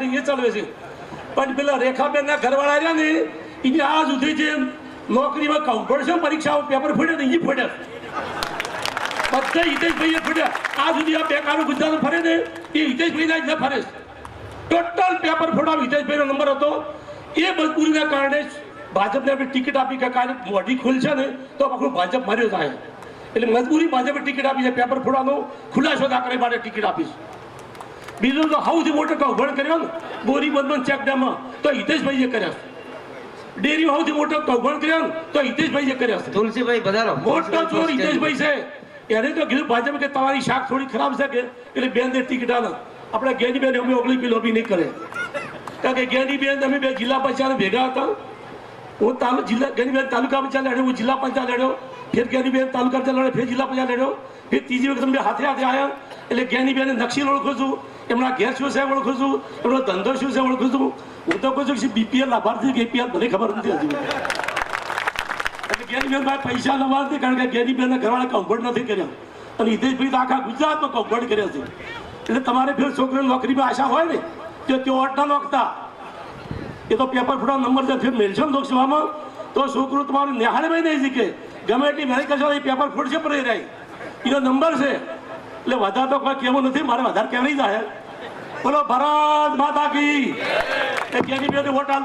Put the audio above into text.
Card એ ચલાવે છે. પણ પેલા રેખાબેનના ઘરવાળા રહ્યા ને એને આ સુધી જે નોકરીમાં કોમ્પિટિશન પરીક્ષાઓ પેપર ફોડ્યા ને એ ફોડ્યા બધા હિતેશભાઈએ ફોડ્યા આ સુધી આ બેકારો ગુજરાત ફરે ને, એ હિતેશભાઈના જ ન ફરે. ટોટલ પેપર ફોડા હિતેશભાઈનો નંબર હતો. એ મજબૂરીના કારણે ભાજપને આપણે ટિકિટ આપી કે કાલે મોઢી ખુલશે ને, તો આપણું ભાજપ મર્યો થાય એટલે મજબૂરી ભાજપે ટિકિટ આપી છે પેપર ફોડાનો ખુલાસો દાખલે માટે ટિકિટ આપીશ. બીજો તો સૌથી મોટો કૌભાંડ કર્યો ને બોરી બંધન ચેક ડેમમાં તો હિતેશભાઈએ કર્યા ડેરી સૌથી મોટો કૌભાંડ કર્યો ને તો હિતેશભાઈએ કર્યા છે. તુલસીભાઈ પધારો મોટો ચોર હિતેશભાઈ છે. એને તો કીધું ભાજપ કે તમારી શાક થોડી ખરાબ છે કે? એટલે બેન દે ટિકિટ આલો. આપણે ગેની બેન અમે ઓગળી પીલો બી નહીં કરે. કારણ કે ગેની બેન અમે બે જિલ્લા પંચાયત ભેગા હતા. હું તાલુ જિલ્લા ગેની બેન તાલુકા પંચાયત લડ્યો હું જિલ્લા પંચાયત લડ્યો. ફેર ગેની બેન તાલુકા પંચાયત લડ્યો ફેર જિલ્લા પંચાયત લડ્યો. ફેર ત્રીજી વખત અમે હાથે હાથે આવ્યા એટલે ગેની બેન નકશી ઓળખું છું, એમના ઘેર શું છે ઓળખું છું, એમનો ધંધો શું છે ઓળખું છું. હું તો કહું છું કે બીપીએલ લાભાર્થી કે એપીએલ ખબર નથી હજુ. એટલે જ્ઞાનીબેન ભાઈ પૈસા લેવા નથી કારણ કે જ્ઞાનીબેનના ઘરવાળા કમ્ફર્ટ નથી કર્યા. અને હિતેશભાઈ તો આખા ગુજરાતમાં કમ્ફર્ટ કર્યા છે. એટલે તમારે ફેર છોકરીને નોકરીમાં આશા હોય ને, તો તેઓ અટના નોખતા. એ તો પેપર ફૂટા નંબર છે, ફેર મેળશો ને લોકસભામાં. તો છોકરું તમારું નિહાળે નહીં શીખે. ગમે એટલી મહેનત કરશો એ પેપર ફૂટશે પર એ રહી એનો નંબર છે. એટલે વધારે તો કોઈ કેવું નથી, મારે વધારે કહેવાય જાય બોલો, ભારત માતા કી. એ બે વોટ આલ